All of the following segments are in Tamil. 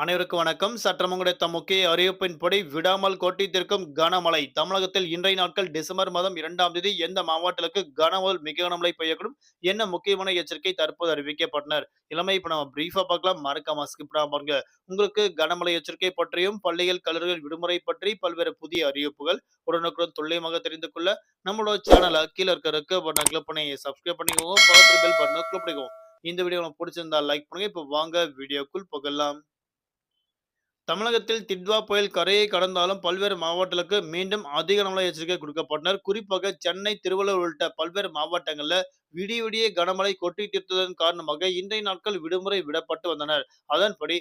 அனைவருக்கும் வணக்கம். சற்றம் கிடைத்த முக்கிய அறிவிப்பின்படி விடாமல் கொட்டித்திருக்கும் கனமழை. தமிழகத்தில் இன்றைய நாட்கள் டிசம்பர் மாதம் இரண்டாம் தேதி எந்த மாவட்டங்களுக்கு கனமழை மிக கனமழை பெய்யக்கூடும்? என்ன முக்கியமான எச்சரிக்கை தற்போது அறிவிக்கப்பட்டனர்? இளமை இப்ப நம்ம பிரீஃபா பார்க்கலாம். மறக்காம ஸ்கிப்டா பாருங்க. உங்களுக்கு கனமழை எச்சரிக்கை பற்றியும் பள்ளிகள் கல்லூரிகள் விடுமுறை பற்றி பல்வேறு புதிய அறிவிப்புகள் உடனுக்குடன் துல்லியமாக தெரிந்து கொள்ள நம்மளோட சேனலை கீழே இருக்கிற ரெக்க பட்டனை கிளிக் பண்ணி சப்ஸ்கிரைப் பண்ணிக்கோங்க. பக்கத்தில் பெல் பட்டனை கிளிக் பண்ணிக்கோங்க. இந்த வீடியோ உங்களுக்கு பிடிச்சிருந்தா லைக் பண்ணுங்க. இப்போ வாங்க வீடியோக்குள் போகலாம். தமிழகத்தில் திட்வா புயல் கரையை கடந்தாலும் பல்வேறு மாவட்டங்களுக்கு மீண்டும் அதிக கனமழை எச்சரிக்கை கொடுக்கப்பட்டனர். குறிப்பாக சென்னை திருவள்ளூர் உள்ளிட்ட பல்வேறு மாவட்டங்களில் விடிய விடிய கனமழை கொட்டி தீர்த்ததன் காரணமாக இன்றைய நாட்கள் விடுமுறை விடப்பட்டு வந்தனர். அதன்படி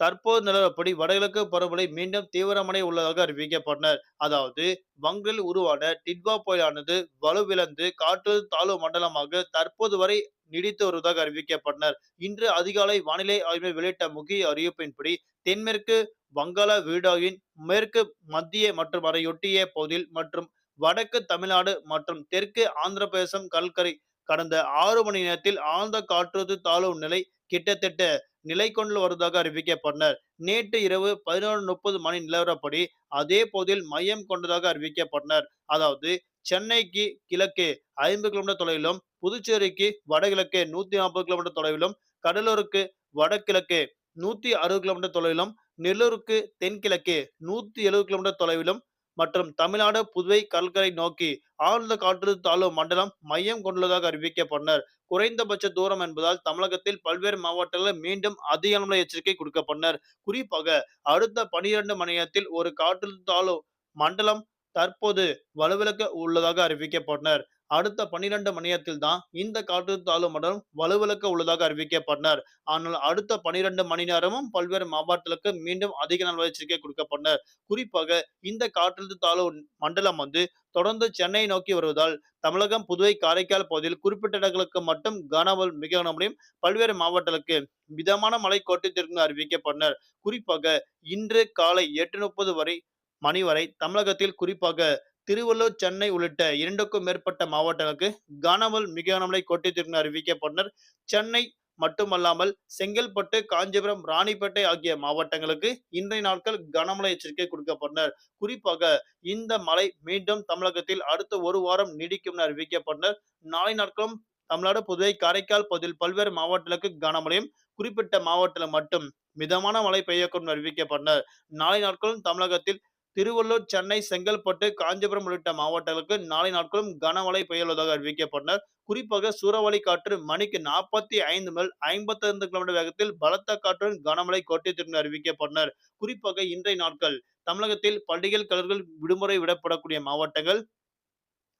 தற்போது நிலவரப்படி வடகிழக்கு பருவமழை மீண்டும் தீவிரமடைய உள்ளதாக அறிவிக்கப்பட்டனர். அதாவது வங்கில் உருவான டிட்வா புயலானது வலுவிழந்து காற்று தாழ்வு மண்டலமாக தற்போது வரை நீடித்து வருவதாக அறிவிக்கப்பட்டனர். இன்று அதிகாலை வானிலை ஆய்வு வெளியிட்ட முக்கிய அறிவிப்பின்படி தென்மேற்கு வங்காள விரிடாவின் மேற்கு மத்திய மற்றும் அதையொட்டிய பகுதியில் மற்றும் வடக்கு தமிழ்நாடு மற்றும் தெற்கு ஆந்திர பிரதேசம் கல்கரை கடந்த ஆறு மணி நேரத்தில் ஆழ்ந்த காற்றழுத்த தாழ்வு நிலை கிட்டத்தட்ட நிலை கொண்டு வருவதாக அறிவிக்கப்பட்டனர் நேற்று இரவு பதினொன்று முப்பது மணி நிலவரப்படி அதே பகுதியில் மையம் கொண்டதாக அறிவிக்கப்பட்டனர் அதாவது சென்னைக்கு கிழக்கே ஐம்பது கிலோமீட்டர் தொலைவிலும் புதுச்சேரிக்கு வடகிழக்கே நூத்தி நாற்பது கிலோமீட்டர் தொலைவிலும் கடலூருக்கு வடகிழக்கே நூத்தி அறுபது கிலோமீட்டர் தொலைவிலும் நெல்லூருக்கு தென்கிழக்கே நூத்தி எழுபது கிலோமீட்டர் தொலைவிலும் மற்றும் தமிழ்நாடு புதுவை கடற்கரை நோக்கி ஆழ்ந்த காற்று தாழ்வு மண்டலம் மையம் கொண்டுள்ளதாக அறிவிக்கப்பட்டனர். குறைந்தபட்ச தூரம் என்பதால் தமிழகத்தில் பல்வேறு மாவட்டங்களில் மீண்டும் அதிக அளவு எச்சரிக்கை கொடுக்கப்பட்டனர். குறிப்பாக அடுத்த பனிரெண்டு மணி நேரத்தில் ஒரு காற்று தாழ்வு மண்டலம் தற்போது வலுவிழக்க உள்ளதாக அறிவிக்கப்பட்டனர். அடுத்த பன்னிரண்டு மணி நேரத்தில் தான் இந்த காற்றழுத்த தாழ்வு மண்டலம் வலுவிழக்க உள்ளதாக அறிவிக்கப்பட்டனர். ஆனால் அடுத்த பனிரெண்டு மணி நேரமும் பல்வேறு மாவட்டங்களுக்கு மீண்டும் அதிக நாள் எச்சரிக்கை கொடுக்கப்பட்டனர். குறிப்பாக இந்த காற்றழுத்த தாழ்வு மண்டலம் வந்து தொடர்ந்து சென்னை நோக்கி வருவதால் தமிழகம் புதுவை காரைக்கால் பகுதியில் குறிப்பிட்ட இடங்களுக்கு மட்டும் கனவல் மிக கனமழையும் பல்வேறு மாவட்டங்களுக்கு மிதமான மழை கோட்டத்திற்கு அறிவிக்கப்பட்டனர். குறிப்பாக இன்று காலை எட்டு முப்பது வரை மணி வரை தமிழகத்தில் குறிப்பாக திருவள்ளூர் சென்னை உள்ளிட்ட இரண்டுக்கும் மேற்பட்ட மாவட்டங்களுக்கு கனமல் மிக கனமழை கொட்டித்திற்கு அறிவிக்கப்பட்டனர் சென்னை மட்டுமல்லாமல் செங்கல்பட்டு காஞ்சிபுரம் ராணிப்பேட்டை ஆகிய மாவட்டங்களுக்கு இன்றைய நாட்கள் கனமழை எச்சரிக்கை கொடுக்கப்பட்டனர் குறிப்பாக இந்த மழை மீண்டும் தமிழகத்தில் அடுத்த ஒரு வாரம் நீடிக்கும் என அறிவிக்கப்பட்டனர் நாளை நாட்களும் தமிழ்நாடு புதுவை காரைக்கால் பகுதியில் பல்வேறு மாவட்டங்களுக்கு கனமழையும் குறிப்பிட்ட மாவட்டத்தில் மட்டும் மிதமான மழை பெய்யக்கூடும் அறிவிக்கப்பட்டனர் நாளை நாட்களும் தமிழகத்தில் திருவள்ளூர் சென்னை செங்கல்பட்டு காஞ்சிபுரம் உள்ளிட்ட மாவட்டங்களுக்கு நாளை நாட்களும் கனமழை பெய்யுள்ளதாக அறிவிக்கப்பட்டனர். குறிப்பாக சூறாவளி காற்று மணிக்கு நாற்பத்தி ஐந்து முதல் ஐம்பத்தி ஐந்து கிலோமீட்டர் வேகத்தில் பலத்த காற்றுடன் கனமழை கொட்டித்திற்கு அறிவிக்கப்பட்டனர். குறிப்பாக இன்றைய நாட்கள் தமிழகத்தில் பள்ளிகள் கல்லூரிகள் விடுமுறை விடப்படக்கூடிய மாவட்டங்கள்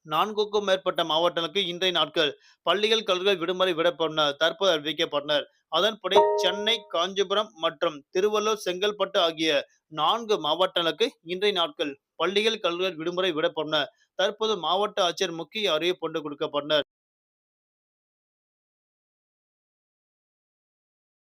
நான்குக்கும் மேற்பட்ட மாவட்டங்களுக்கு இன்றைய நாட்கள் பள்ளிகள் கல்லூரிகள் விடுமுறை விடப்பட்டனர் தற்போது அறிவிக்கப்பட்டனர் அதன்படி சென்னை காஞ்சிபுரம் மற்றும் திருவள்ளூர் செங்கல்பட்டு ஆகிய நான்கு மாவட்டங்களுக்கு இன்றைய நாட்கள் பள்ளிகள் கல்லூரிகள் விடுமுறை விடப்பட்டன தற்போது மாவட்ட ஆட்சியர் முக்கிய அறிவிப்பு கொண்டு கொடுக்கப்பட்டனர்.